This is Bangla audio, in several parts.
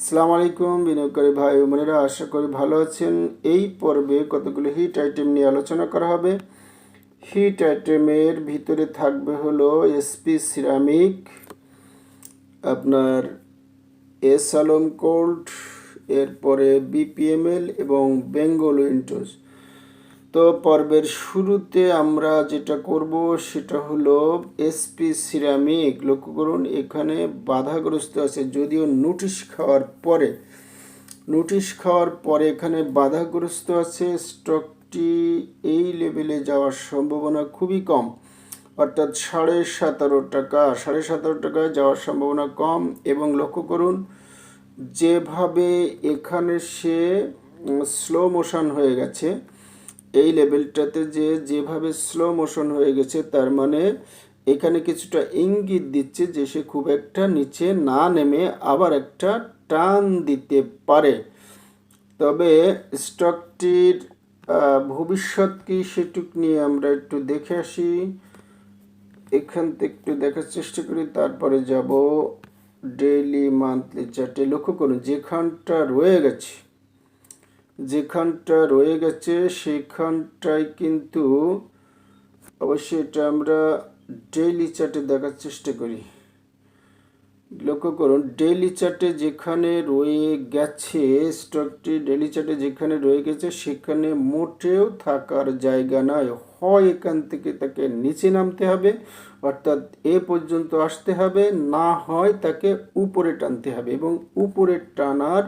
আসসালামু আলাইকুম বিনিয়োগকারী ভাই বোনেরা, আশা করি ভালো আছেন। এই পর্বে কতগুলো হিট আইটেম নিয়ে আলোচনা করা হবে। হিট আইটেমের ভিতরে থাকবে হলো এসপি সিরামিক, আপনার এস আলম কোল্ড এরপরে বিপিএমএল এবং বেঙ্গল উইন্ডোজ তো পর্বের শুরুতে আমরা যেটা করব সেটা হলো এসপি সিরামিক লক্ষ্য করুন এখানে বাধাগ্রস্ত আছে। যদিও নোটিশ খাওয়ার পরে নোটিশ খাওয়ার পরে এখানে বাধাগ্রস্ত আছে। স্টকটি এই লেভেলে যাওয়ার সম্ভাবনা খুবই কম। অর্থাৎ সাড়ে সতেরো টাকা, সাড়ে সতেরো টাকায় যাওয়ার সম্ভাবনা কম এবং লক্ষ্য করুন যেভাবে এখানে সে স্লো মোশন হয়ে গেছে এই লেভেলটাতে যে যেভাবে স্লো মোশন হয়ে গেছে, তার মানে এখানে কিছুটা ইঙ্গিত দিচ্ছে যে সে খুব একটা নিচে না নেমে আবার একটা টান দিতে পারে। তবে স্টকটির ভবিষ্যৎ কি সেটুক নিয়ে আমরা একটু দেখে আসি। এখান থেকে একটু দেখার চেষ্টা করি, তারপরে যাব ডেইলি মান্থলি চার্টে লক্ষ্য করুন, যেখানটা রয়ে গেছে যেখানটা রয়ে গেছে, সেখানটায় কিন্তু অবশ্যই এটা আমরা ডেইলি চার্টে দেখার চেষ্টা করি। লক্ষ্য করুন ডেইলি চার্টে যেখানে রয়ে গেছে স্টকটি ডেইলি চার্টে যেখানে রয়ে গেছে, সেখানে মোটেও থাকার জায়গা নয়। হয় এখান থেকে তাকে নিচে নামতে হবে, অর্থাৎ এ পর্যন্ত আসতে হবে, না হয় তাকে উপরে টানতে হবে এবং উপরে টানার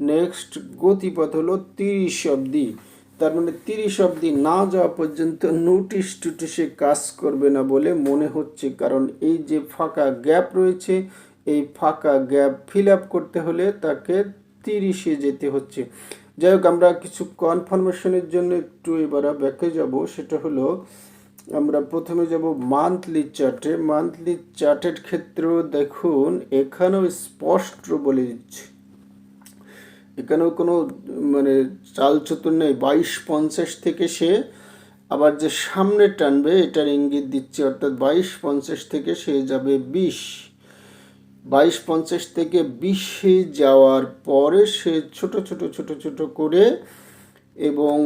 নেক্সট গতিপথ হলো তিরিশ অবধি। তার মানে তিরিশ অবধি না যাওয়া পর্যন্ত নোটিশ টুটিশে কাজ করবে না বলে মনে হচ্ছে। কারণ এই যে ফাঁকা গ্যাপ রয়েছে, এই ফাঁকা গ্যাপ ফিল আপ করতে হলে তাকে তিরিশে যেতে হচ্ছে। যাই হোক, আমরা কিছু কনফার্মেশনের জন্য একটু এবার ব্যাকে যাব। সেটা হলো, আমরা প্রথমে যাব মান্থলি চার্টে মান্থলি চার্টের ক্ষেত্রেও দেখুন, এখানেও স্পষ্ট বলে দিচ্ছে। এখানেও কোনো মানে চালচতুর নেই। বাইশ পঞ্চাশ থেকে সে আবার যে সামনে টানবে, এটার ইঙ্গিত দিচ্ছে, অর্থাৎ বাইশ পঞ্চাশ থেকে সে যাবে বিশ। বাইশ পঞ্চাশ থেকে বিশে যাওয়ার পরে সে ছোট ছোট ছোট ছোট করে এবং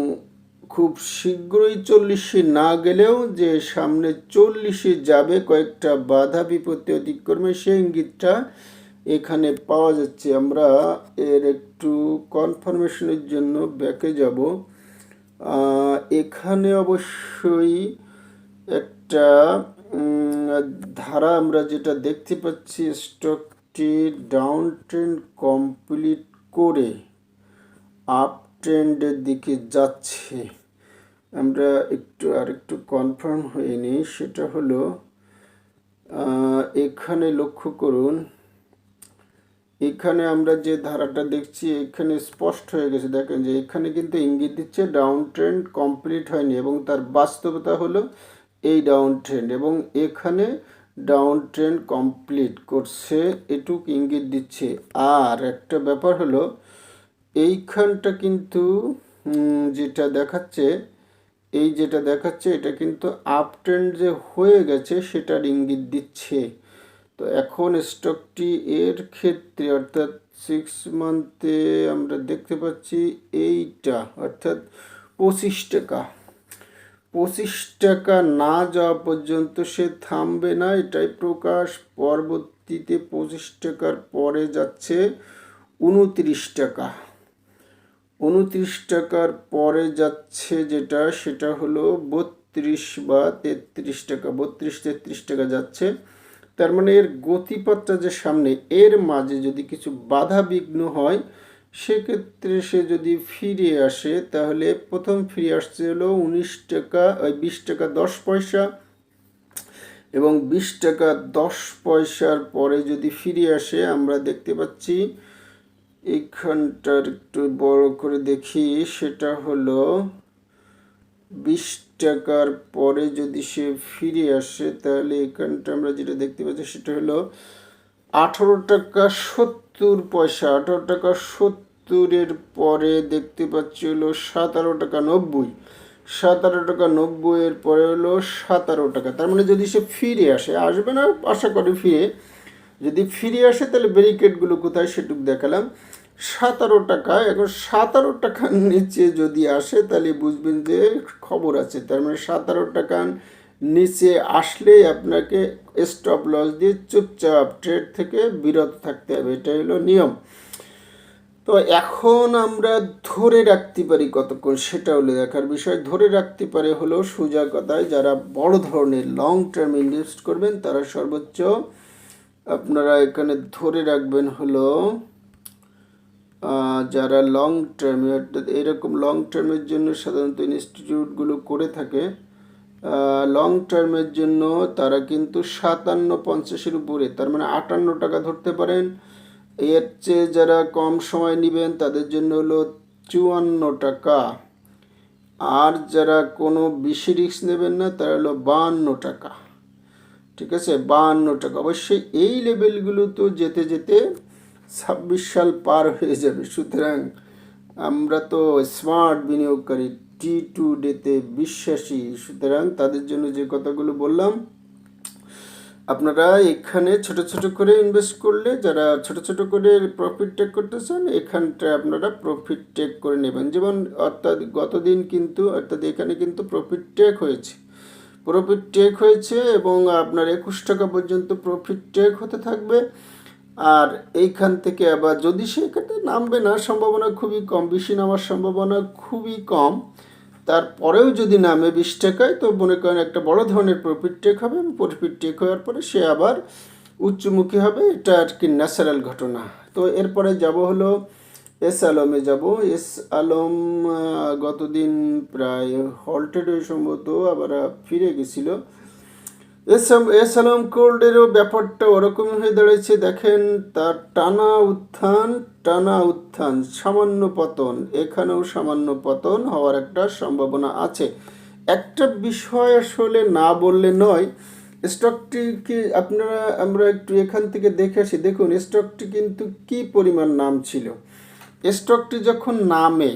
খুব শীঘ্রই চল্লিশে না গেলেও যে সামনে চল্লিশে যাবে কয়েকটা বাধা বিপত্তি অতিক্রমে সেই ইঙ্গিতটা এখানে পাওয়া যাচ্ছে, আমরা এর একটু কনফার্মেশনের জন্য ব্যাকে যাব। এখানে অবশ্যই একটা ধারা আমরা যেটা দেখতে পাচ্ছি স্টকটি ডাউন ট্রেন্ড কমপ্লিট করে আপ ট্রেন্ডের দিকে যাচ্ছে। আমরা একটু আর একটু কনফার্ম হয়ে নিই, সেটা হলো এখানে লক্ষ্য করুন এখানে আমরা যে ধারাটা দেখছি, এখানে স্পষ্ট হয়ে গেছে। দেখেন যে এখানে কিন্তু ইঙ্গিত দিচ্ছে ডাউন ট্রেন্ড কমপ্লিট হয়নি এবং তার বাস্তবতা হলো এই ডাউন ট্রেন্ড এবং এখানে ডাউন ট্রেন্ড কমপ্লিট করছে এটুক ইঙ্গিত দিচ্ছে। আর একটা ব্যাপার হলো, এইখানটা কিন্তু যেটা দেখাচ্ছে, এই যেটা দেখাচ্ছে, এটা কিন্তু আপ ট্রেন্ড যে হয়ে গেছে সেটার ইঙ্গিত দিচ্ছে। তো এখন স্টকটি এর ক্ষেত্রে অর্থাৎ সিক্স মান্থে আমরা দেখতে পাচ্ছি এইটা, অর্থাৎ পঁচিশ টাকা। পঁচিশ টাকা না যাওয়া পর্যন্ত সে থামবে না, এটাই প্রকাশ। পরবর্তীতে পঁচিশ টাকার পরে যাচ্ছে উনত্রিশ টাকা। উনত্রিশ টাকার পরে যাচ্ছে যেটা, সেটা হলো বত্রিশ বা তেত্রিশ টাকা, বত্রিশ, তেত্রিশ টাকা যাচ্ছে। তার মানে এর গতিপথটা যে সামনে, এর মাঝে যদি কিছু বাধা বিঘ্ন হয়, সেক্ষেত্রে সে যদি ফিরে আসে, তাহলে প্রথম ফিরে আসছে হলো উনিশ টাকা, ওই বিশ টাকা দশ পয়সা। এবং বিশ টাকা দশ পয়সার পরে যদি ফিরে আসে, আমরা দেখতে পাচ্ছি এইখানটার একটু বড় করে দেখি, সেটা হলো বিশ টাকার পরে যদি সে ফিরে আসে, তাহলে এখানটা আমরা যেটা দেখতে পাচ্ছি সেটা হলো আঠারো টাকা সত্তর পয়সা। আঠারো টাকা সত্তরের পরে দেখতে পাচ্ছি হলো সাতারো টাকা নব্বই। সাতারো টাকা নব্বইয়ের পরে হলো সাতারো টাকা। তার মানে যদি সে ফিরে আসে, আসবে না? আশা করি ফিরে। যদি ফিরে আসে, তাহলে ব্যারিকেডগুলো কোথায়? সেটুকু দেখালাম। সাতারো টাকা। এখন সাতারো টাকার নিচে যদি আসে, তাহলে বুঝবেন যে খবর আছে। তার মানে সাতারো টাকার নিচে আসলেই আপনাকে স্টপ লস দিয়ে চুপচাপ ট্রেড থেকে বিরত থাকতে হবে। এটা হলো নিয়ম। তো এখন আমরা ধরে রাখতে পারি কতক্ষণ, সেটা হলে দেখার বিষয়। ধরে রাখতে পারে হলো সোজা কথায়, যারা বড় ধরনের লং টার্ম ইনভেস্ট করবেন, তারা সর্বোচ্চ আপনারা এখানে ধরে রাখবেন হলো যারা লং টার্মে অর্থাৎ এরকম লং টার্মের জন্য সাধারণত ইনস্টিটিউটগুলো করে থাকে লং টার্মের জন্য তারা কিন্তু সাতান্ন পঞ্চাশের উপরে, তার মানে আটান্ন টাকা ধরতে পারেন। এর চেয়ে যারা কম সময় নেবেন, তাদের জন্য হলো চুয়ান্ন টাকা। আর যারা কোনো বেশি রিস্ক নেবেন না, তারা হলো বাহান্ন টাকা। ঠিক আছে? বাহান্ন টাকা। অবশ্যই এই লেভেলগুলো তো যেতে যেতে ছাব্বিশ সাল পার হয়ে যাবে। সুতরাং আমরা তো স্মার্ট বিনিয়োগকারী টি টু ডেতে বিশ্বাসী। সুতরাং তাদের জন্য যে কথাগুলো বললাম, আপনারা এখানে ছোট ছোট করে ইনভেস্ট করলে, যারা ছোট ছোট করে প্রফিট টেক করতে চান এখানটা আপনারা প্রফিট টেক করে নেবেন। যেমন অর্থাৎ গতদিন কিন্তু, অর্থাৎ এখানে কিন্তু প্রফিট টেক হয়েছে। প্রফিট টেক হয়েছে এবং আপনার একুশ টাকা পর্যন্ত প্রফিট টেক হতে থাকবে। আর এইখান থেকে আবার যদি সেখানে নামবে না, সম্ভাবনা খুবই কম। বেশি নামার সম্ভাবনা খুবই কম। তারপরেও যদি নামে বিশ টাকায়, তো মনে করেন একটা বড় ধরনের প্রফিট টেক হবে এবং প্রফিট টেক হওয়ার পরে সে আবার উচ্চমুখী হবে। এটা আর কি ন্যাচারাল ঘটনা। তো এরপরে যাব হলো এস আলমে যাব। এস আলম গতদিন প্রায় হল্টেড সম্ভবত আবার ফিরে গেছিল। এস আলম কোল্ডেরও ব্যাপারটা ওরকমই হয়ে দাঁড়িয়েছে দেখেন, তার টানা উত্থান টানা উত্থান, সামান্য পতন, এখানেও সামান্য পতন হওয়ার একটা সম্ভাবনা আছে। একটা বিষয় আসলে না বললে নয়, স্টকটি কি আপনারা, আমরা একটু এখান থেকে দেখে আসি। দেখুন, স্টকটি কিন্তু কি পরিমাণ নাম ছিল? স্টকটি যখন নামে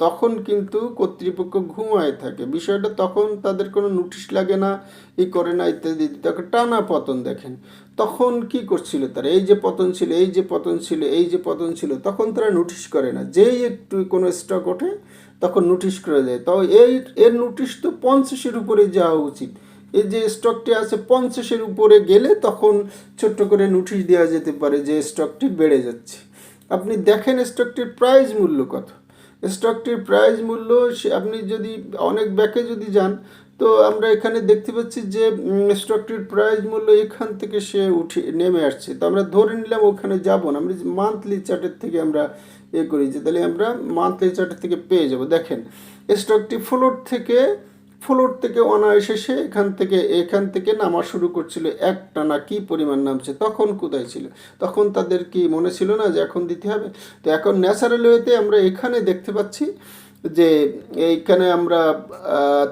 তখন কিন্তু কর্তৃপক্ষ ঘুমায় থাকে। বিষয়টা তখন তাদের কোনো নোটিশ লাগে না, ই করে না, ইত্যাদি তাকে টানা পতন দেখেন। তখন কি করছিল তারা? এই যে পতন ছিল, এই যে পতন ছিল, এই যে পতন ছিল, তখন তারা নোটিশ করে না। যেই একটু কোনো স্টক ওঠে, তখন নোটিশ করে দেয়। তো এই, এর নোটিশ তো পঞ্চাশের উপরে যাওয়া উচিত। এই যে স্টকটি আছে পঞ্চাশের উপরে গেলে তখন ছোট্ট করে নোটিশ দেওয়া যেতে পারে যে স্টকটি বেড়ে যাচ্ছে। আপনি দেখেন স্টকটির প্রাইস মূল্য কত। স্টকটির প্রাইস মূল্য আপনি যদি অনেক ব্যাকে যদি যান, তো আমরা এখানে দেখতে পাচ্ছি যে স্টকটির প্রাইস মূল্য এখান থেকে সে উঠে, নেমে আসছে। তো আমরা ধরে নিলাম ওখানে যাব না, আমরা মান্থলি চার্টের থেকে আমরা এ করি যে তাহলে আমরা মান্থলি চার্টের থেকে পেয়ে যাব। দেখেন স্টকটি ফ্লোর থেকে ফ্লোর থেকে অনায়াসে সে এখান থেকে এখান থেকে নামা শুরু করছিল। একটা না কি পরিমাণ নামছে, তখন কোথায় ছিল? তখন তাদের কি মনে ছিল না যে এখন দিতে হবে? তো এখন ন্যাচারাল ওয়েতে আমরা এখানে দেখতে পাচ্ছি যে এইখানে আমরা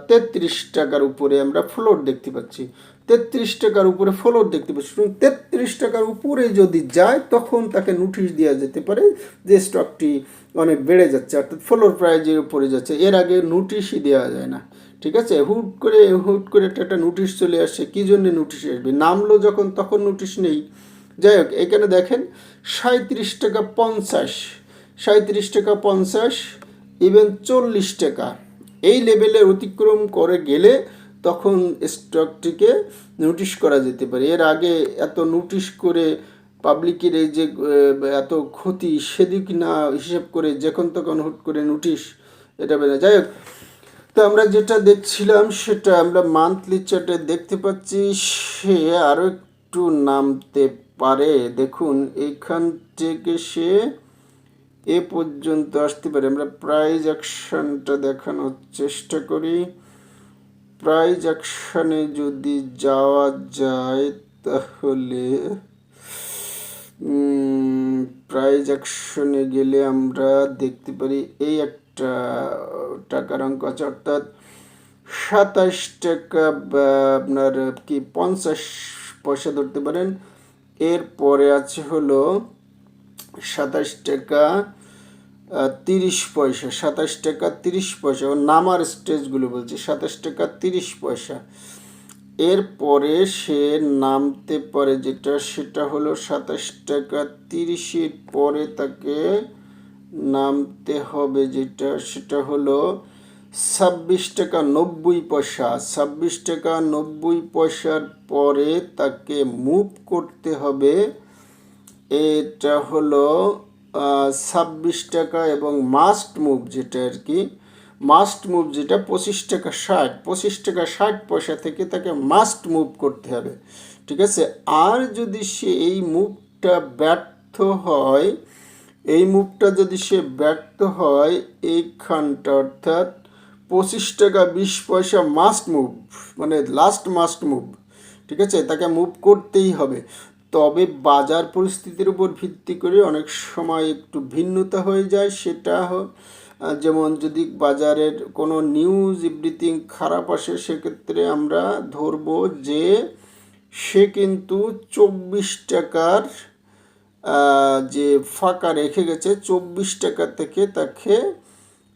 তেত্রিশ টাকার উপরে আমরা ফ্লোর দেখতে পাচ্ছি। তেত্রিশ টাকার উপরে ফ্লোর দেখতে পাচ্ছি। তেত্রিশ টাকার উপরে যদি যায়, তখন তাকে নোটিশ দেওয়া যেতে পারে যে স্টকটি অনেক বেড়ে যাচ্ছে, অর্থাৎ ফ্লোর প্রাইজের উপরে যাচ্ছে। এর আগে নোটিশই দেওয়া যায় না। ঠিক আছে? হুট করে হুট করে একটা একটা নোটিশ চলে আসছে কী জন্যে নোটিশ আসবে? নামলো যখন, তখন নোটিশ নেই। যাই হোক, এখানে দেখেন সাঁত্রিশ টাকা পঞ্চাশ। সাঁত্রিশ টাকা পঞ্চাশ ইভেন চল্লিশ টাকা। এই লেভেলে অতিক্রম করে গেলে তখন স্টকটিকে নোটিশ করা যেতে পারে। এর আগে এত নোটিশ করে পাবলিকের এই যে এত ক্ষতি, সেদিক না হিসেব করে যখন তখন হুট করে নোটিশ এটা বেড়ে যাই হোক তো আমরা যেটা দেখছিলাম, সেটা আমরা মান্থলি চার্টে দেখতে পাচ্ছি। সে আরও একটু নামতে পারে। দেখুন এইখান থেকে সে এ পর্যন্ত আসতে পারে। আমরা প্রাইজ অ্যাকশনটা দেখানোর চেষ্টা করি। প্রাইজ অ্যাকশনে যদি যাওয়া যায়, তাহলে প্রাইজ অ্যাকশনে গেলে আমরা দেখতে পারি, এই একটা টাকার অঙ্ক আছে অর্থাৎ সাতাশ টাকা আপনার কি পঞ্চাশ পয়সা ধরতে পারেন। এরপরে আছে হলো সাতাশ টাকা তিরিশ পয়সা, সাতাশ টাকা, তিরিশ পয়সা নামার স্টেজগুলো বলছে, সাতাশ টাকা, তিরিশ পয়সা। এরপরে সে নামতে পারে যেটা, সেটা হলো সাতাশ টাকা, তিরিশের পরে তাকে নামতে হবে যেটা, সেটা হলো ছাব্বিশ টাকা নব্বই পয়সা। ছাব্বিশ টাকা নব্বই পয়সার পরে তাকে মুভ করতে হবে। এটা হলো ছাব্বিশ টাকা এবং মাস্ট মুভ যেটা আর কি। মাস্ট মুভ যেটা পঁচিশ টাকা ষাট। পঁচিশ টাকা ষাট পয়সা থেকে তাকে মাস্ট মুভ করতে হবে। ঠিক আছে? আর যদি সে এই মুভটা ব্যর্থ হয় এই মুভটা যদি সে ব্যর্থ হয়, এইখানটা অর্থাৎ পঁচিশ টাকা বিশ পয়সা মাস্ট মুভ মানে লাস্ট মাস্ট মুভ ঠিক আছে? তাকে মুভ করতেই হবে। তবে বাজার পরিস্থিতির উপর ভিত্তি করে অনেক সময় একটু ভিন্নতা হয়ে যায়। সেটা যেমন যদি বাজারের কোনো নিউজ এভরিথিং খারাপ আসে, সেক্ষেত্রে আমরা ধরবো যে সে কিন্তু চব্বিশ টাকার যে ফাঁকা রেখে গেছে, চব্বিশ টাকা থেকে তাকে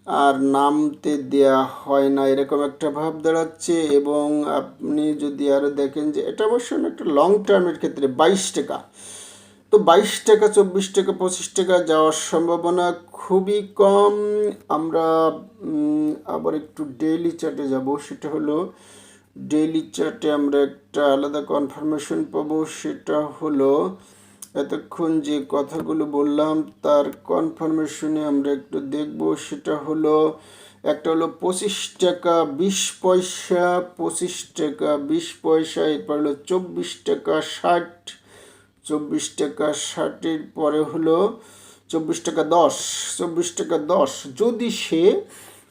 আর নামতে দেয়া হয় না। এরকম একটা ভাব দাঁড়াচ্ছে এবং আপনি যদি আরও দেখেন যে এটা অবশ্য একটা লং টার্মের ক্ষেত্রে বাইশ টাকা। তো বাইশ টাকা, চব্বিশ টাকা, পঁচিশ টাকা যাওয়ার সম্ভাবনা খুবই কম। আমরা আবার একটু ডেইলি চার্টে যাব। সেটা হলো ডেইলি চার্টে আমরা একটা আলাদা কনফার্মেশন পাবো। সেটা হলো এতক্ষণ যে কথাগুলো বললাম, তার কনফার্মেশনে আমরা একটু দেখব। সেটা হলো, একটা হলো পঁচিশ টাকা বিশ পয়সা, পঁচিশ টাকা বিশ পয়সা, এরপর হলো চব্বিশ টাকা ষাট, চব্বিশ টাকা ষাটের পরে হলো চব্বিশ টাকা দশ, চব্বিশ টাকা দশ। যদি সে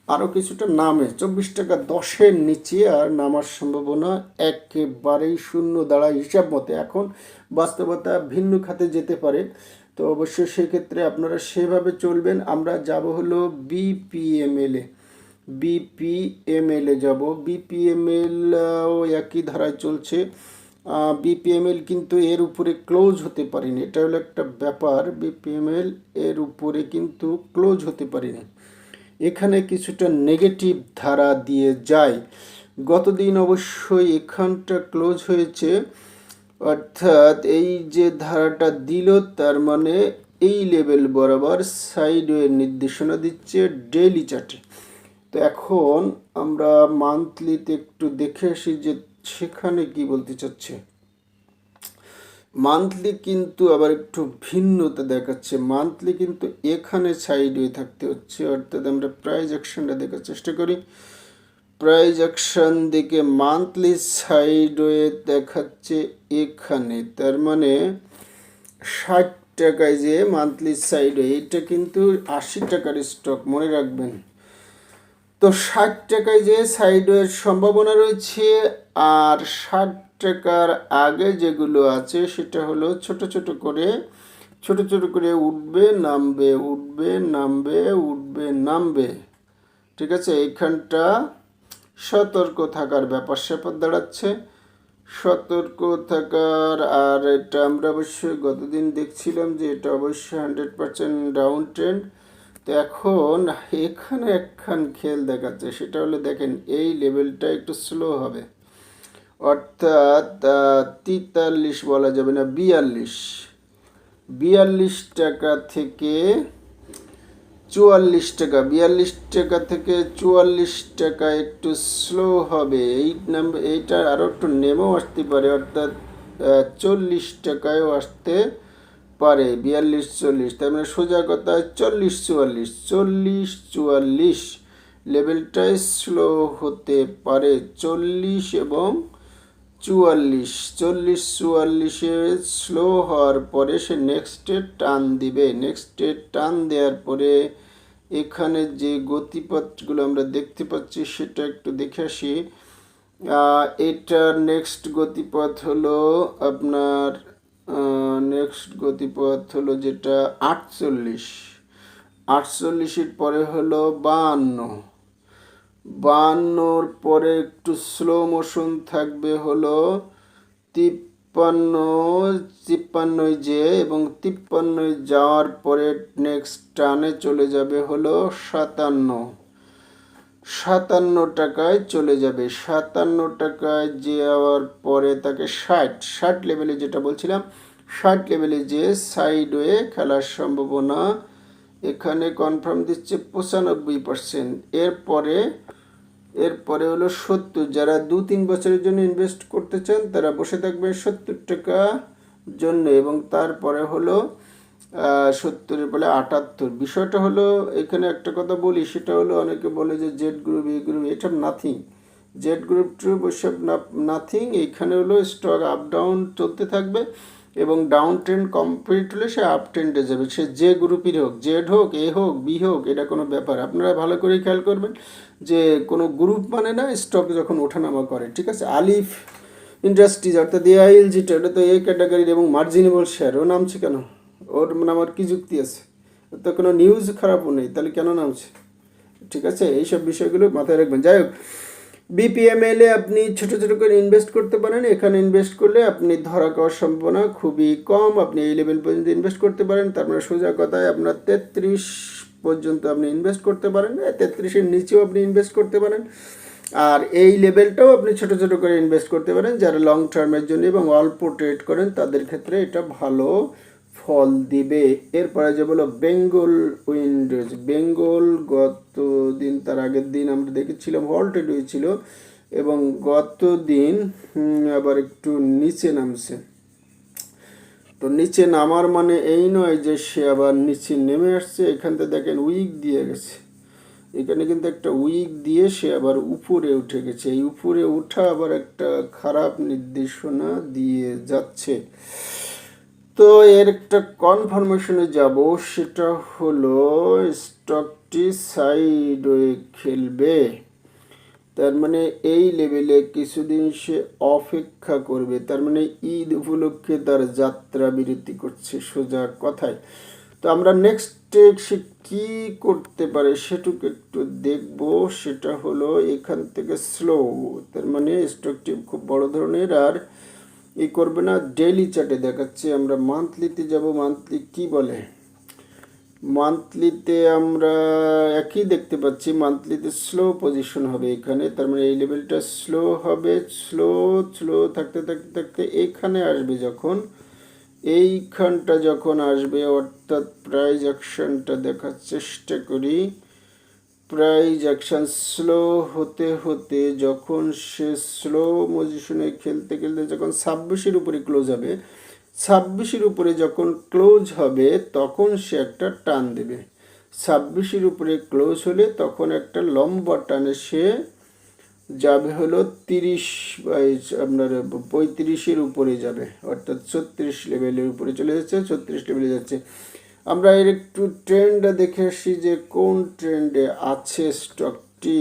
আরও কিছুটা নামে, চব্বিশ টাকা দশের নিচে আর নামার সম্ভাবনা একেবারেই শূন্য দাঁড়ায় হিসাব মতে। এখন বাস্তবতা ভিন্ন খাতে যেতে পারে, তো অবশ্যই সেক্ষেত্রে আপনারা সেভাবে চলবেন। আমরা যাব হলো বিপিএমএলে বিপিএমএলে যাব। বিপিএমএল ও একই ধারায় চলছে। বিপিএমএল কিন্তু এর উপরে ক্লোজ হতে পারেনি। এটা হলো একটা ব্যাপার। বিপিএমএল এর উপরে কিন্তু ক্লোজ হতে পারেনি। এখানে কিছুটা নেগেটিভ ধারা দিয়ে যায়। গতদিন অবশ্যই এখানটা ক্লোজ হয়েছে। অর্থাৎ এই যে ধারাটা দিল, তার মানে এই লেভেল বরাবর সাইডওয়ে নির্দেশনা দিচ্ছে ডেইলি চার্টে তো এখন আমরা মান্থলিতে একটু দেখে আসি যে সেখানে কি বলতে চাচ্ছে। মান্থলি কিন্তু আবার একটু ভিন্নতা দেখাচ্ছে। মান্থলি কিন্তু এখানে সাইড হয়ে থাকতে হচ্ছে। অর্থাৎ আমরা প্রাইজ অ্যাকশনটা দেখার চেষ্টা করি। প্রাইজ অ্যাকশন দিকে মান্থলি সাইড হয়ে দেখাচ্ছে এখানে। তার মানে ষাট টাকায় যে মান্থলি সাইড হয়ে, এটা কিন্তু আশি টাকার স্টক মনে রাখবেন। তো ষাট টাকায় যে সাইডওয়ের সম্ভাবনা রয়েছে, আর ষাট টাকার আগে যেগুলো আছে সেটা হলো ছোট ছোট করে, ছোট ছোট করে উঠবে, নামবে উঠবে নামবে উঠবে, নামবে। ঠিক আছে? এইখানটা সতর্ক থাকার ব্যাপার স্যাপার দাঁড়াচ্ছে। সতর্ক থাকার, আর এটা আমরা অবশ্যই গতদিন দেখছিলাম যে এটা অবশ্যই হান্ড্রেড পার্সেন্ট ডাউন ট্রেন্ড। তো এখন এখানে একখান খেল দেখাচ্ছে, সেটা হলো দেখেন, এই লেভেলটা একটু স্লো হবে। অর্থাৎ তেতাল্লিশ বলা যাবে না, বিয়াল্লিশ। বিয়াল্লিশ টাকা থেকে চুয়াল্লিশ টাকা, বিয়াল্লিশ টাকা থেকে চুয়াল্লিশ টাকা একটু স্লো হবে। এই নাম্বার এইটা আরও একটু নেমেও আসতে পারে, অর্থাৎ চল্লিশ টাকায়ও আসতে পারে, বিয়াল্লিশ, চল্লিশ। তার মানে সোজা কথা, চল্লিশ, চুয়াল্লিশ চল্লিশ, চুয়াল্লিশ। লেভেলটাই স্লো হতে পারে, চল্লিশ এবং চুয়াল্লিশ, চল্লিশ চুয়াল্লিশে স্লো হওয়ার পরে সে নেক্সটে টান দিবে। নেক্সটে টান দেওয়ার পরে এখানে যে গতিপথগুলো আমরা দেখতে পাচ্ছি সেটা একটু দেখে আসি। এটার নেক্সট গতিপথ হলো আপনার নেক্সট গতিপথ হলো যেটা আটচল্লিশ। আটচল্লিশের পরে হলো বাহান্ন। বাহান্নর পরে একটু স্লো মোশন থাকবে হলো তিপ্পান্ন, তিপ্পান্নয় যে এবং তিপ্পান্নয় যাওয়ার পরে নেক্সট টানে চলে যাবে হলো সাতান্ন। সাতান্ন টাকায় চলে যাবে। সাতান্ন টাকায় যাওয়ার পরে তাকে ষাট। ষাট লেভেলে যেটা বলছিলাম, ষাট লেভেলে যে সাইড সাইডওয়ে খেলার সম্ভাবনা এখানে কনফার্ম দিচ্ছে পঁচানব্বই পার্সেন্ট এরপরে এরপরে হলো সত্তর। যারা দু তিন বছরের জন্য ইনভেস্ট করতে চান, তারা বসে থাকবেন সত্তর টাকা জন্য এবং তারপরে হলো সত্তরের বলে আটাত্তর। বিষয়টা হলো, এখানে একটা কথা বলি, সেটা হলো অনেকে বলে যে জেড গ্রুপ এই গ্রুপ এটা নাথিং জেড গ্রুপ ট্রুপ ওইসব নাথিং এইখানে হলো স্টক আপ ডাউন চলতে থাকবে। এবং ডাউন ট্রেন্ড কমপ্লিট হলে সে আপ ট্রেন্ডে যাবে। সে যে গ্রুপের হোক জেড হোক এ হোক বি হোক, এটা কোনো ব্যাপার। আপনারা ভালো করে খেয়াল করবেন যে কোনো গ্রুপ মানে না স্টক যখন ওঠানামা করে, ঠিক আছে? আলিফ ইন্ডাস্ট্রিজ অর্থাৎ এআইএল যেটা এটা তো এ ক্যাটাগরির এবং মার্জিনেবল শেয়ার ও নামছে কেন? ওর মানে আমার কী যুক্তি আছে? তো কোনো নিউজ খারাপও নেই, তাহলে কেন নামছে? ঠিক আছে? এইসব বিষয়গুলো মাথায় রাখবেন। যাই হোক বিপিএমএলে আপনি ছোটো ছোটো করে ইনভেস্ট করতে পারেন। এখানে ইনভেস্ট করলে আপনি ধরা খাওয়ার সম্ভাবনা খুবই কম। আপনি এই লেভেল পর্যন্ত ইনভেস্ট করতে পারেন। তার মানে সোজা কথায় আপনার তেত্রিশ পর্যন্ত আপনি ইনভেস্ট করতে পারেন। তেত্রিশের নিচেও আপনি ইনভেস্ট করতে পারেন। আর এই লেভেলটাও আপনি ছোটো ছোটো করে ইনভেস্ট করতে পারেন। যারা লং টার্মের জন্য এবং অল্প ট্রেড করেন, তাদের ক্ষেত্রে এটা ভালো। ফল দিবে। এরপরে যে বলো বেঙ্গল উইন্ডোজ। বেঙ্গল গত দিন, তার আগের দিন আমরা দেখেছিলাম হল্টেড হয়েছিল এবং গত দিন আবার একটু নিচে নামছে। তো নিচে নামার মানে এই নয় যে সে আবার নিচে নেমে আসছে। এখান থেকে দেখেন উইক দিয়ে গেছে। এখানে কিন্তু একটা উইক দিয়ে সে আবার উপরে উঠে গেছে। এই উপরে ওঠা আবার একটা খারাপ নির্দেশনা দিয়ে যাচ্ছে। তো এর একটা কনফার্মেশনে যাব, সেটা হলো স্টকটি সাইড হয়ে খেলবে। তার মানে এই লেভেলে কিছুদিন সে অপেক্ষা করবে। তার মানে ঈদ উপলক্ষে তার যাত্রা বিরতি করছে সোজা কথায়। তো আমরা নেক্সট সে কী করতে পারে সেটুকু একটু দেখব। সেটা হলো এখান থেকে স্লো তার মানে স্টকটি খুব বড় ধরনের আর ই করবে না ডেইলি চার্টে দেখাচ্ছে, আমরা মান্থলিতে যাব মান্থলি কি বলে? মান্থলিতে আমরা একই দেখতে পাচ্ছি মান্থলিতে স্লো পজিশন হবে এখানে, তার মানে এই লেভেলটা স্লো হবে স্লো স্লো থাকতে থাকতে থাকতে এখানে আসবে যখন, এইখানটা যখন আসবে, অর্থাৎ প্রাইজ অ্যাকশনটা দেখার চেষ্টা করি। প্রাইজ অ্যাকশন স্লো হতে হতে যখন সে স্লো পজিশনে খেলতে খেলতে যখন ছাব্বিশের উপরে ক্লোজ হবে, ছাব্বিশের উপরে যখন ক্লোজ হবে তখন সে একটা টান দেবে। ছাব্বিশের উপরে ক্লোজ হলে তখন একটা লম্বা টানে সে যাবে হলো তিরিশ আপনার পঁয়ত্রিশের উপরে যাবে, অর্থাৎ ছত্রিশ লেভেলের উপরে চলে যাচ্ছে, ছত্রিশ লেভেলে যাচ্ছে। আমরা এর একটু ট্রেন্ড দেখে আসি যে কোন ট্রেন্ডে আছে স্টকটি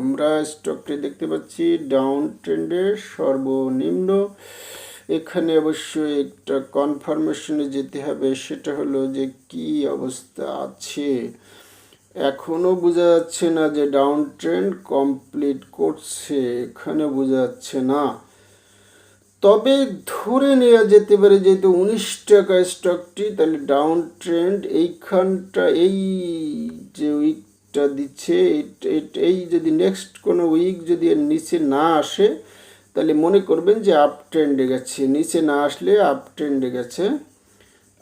আমরা স্টকটি দেখতে পাচ্ছি ডাউন ট্রেন্ডের সর্বনিম্ন। এখানে অবশ্যই একটা কনফার্মেশনে যেতে হবে, সেটা হলো যে কি অবস্থা আছে। এখনও বোঝা যাচ্ছে না যে ডাউন ট্রেন্ড কমপ্লিট করছে, এখানে বোঝা যাচ্ছে না। তবে ধরে নেওয়া যেতে পারে যেহেতু উনিশ টাকা স্টকটি তাহলে ডাউন ট্রেন্ড এইখানটা, এই যে উইকটা দিচ্ছে, এই যদি নেক্সট কোনো উইক যদি এর নিচে না আসে, তাহলে মনে করবেন যে আপ ট্রেন্ডে গেছে। নিচে না আসলে আপ ট্রেন্ডে গেছে।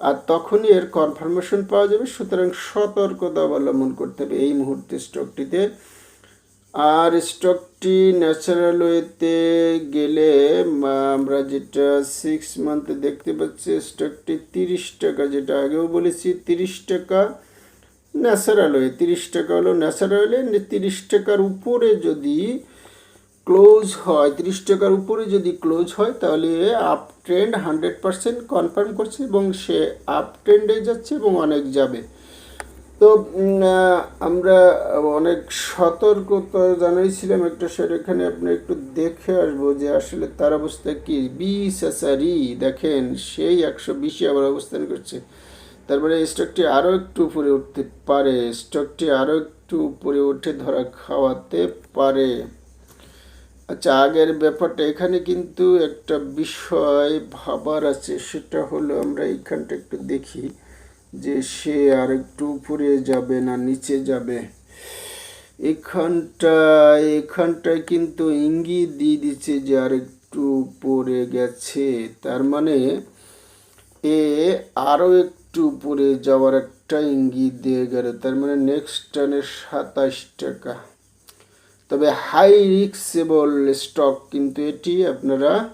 আর তখনই এর কনফার্মেশন পাওয়া যাবে, সুতরাং সতর্কতা অবলম্বন করতে হবে এই মুহূর্তে স্টকটিতে আর স্টকটি ন্যাচারাল ওয়েতে গেলে, আমরা যেটা সিক্স মান্থে দেখতে পাচ্ছি, স্টকটি তিরিশ টাকা, যেটা আগেও বলেছি, তিরিশ টাকা ন্যাচারাল ওয়ে তিরিশ টাকা হলো ন্যাচারাল ওয়ে তিরিশ টাকার উপরে যদি ক্লোজ হয়, তিরিশ টাকার উপরে যদি ক্লোজ হয়, তাহলে up trend hundred percent confirm করছে এবং সে আপ ট্রেন্ডে যাচ্ছে এবং অনেক যাবে। তো আমরা অনেক সতর্কতা জানাইছিলাম একটা সেটা এখানে আপনি একটু দেখে আসব যে আসলে তার অবস্থা কি। এসারি দেখেন, সেই একশো বিশে আবার অবস্থান করছে। তারপরে স্টকটি আরও একটু উপরে উঠতে পারে, স্টকটি আরও একটু উপরে উঠে ধরা খাওয়াতে পারে। আচ্ছা আগের ব্যাপারটা, এখানে কিন্তু একটা বিষয় ভাবার আছে, সেটা হলো আমরা এইখানটা একটু দেখি। যে সে আর একটু উপরে যাবে না, নিচে যাবে। এখানটায় এখানটায় কিন্তু ইঙ্গিত দিয়ে দিচ্ছে যে আর একটু পরে গেছে। তার মানে এ আরও একটু উপরে যাওয়ার একটা ইঙ্গিত দিয়ে গেল। তার মানে নেক্সট টানে সাতাশ টাকা। তবে হাই রিক্সেবল স্টক কিন্তু এটি আপনারা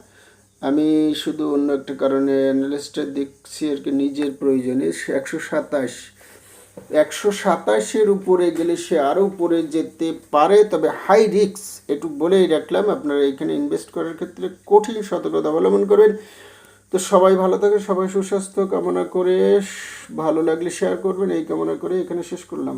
আমি শুধু অন্য একটা কারণে অ্যানালিস্টটা দেখছি আর কি নিজের প্রয়োজনে সে একশো সাতাশ, একশো সাতাশের উপরে গেলে সে আরও উপরে যেতে পারে, তবে হাই রিক্স একটু বলেই রাখলাম, আপনারা এখানে ইনভেস্ট করার ক্ষেত্রে কঠিন সতর্কতা অবলম্বন করবেন। তো সবাই ভালো থাকে সবাই সুস্বাস্থ্য কামনা করে, ভালো লাগলে শেয়ার করবেন, এই কামনা করে এখানে শেষ করলাম।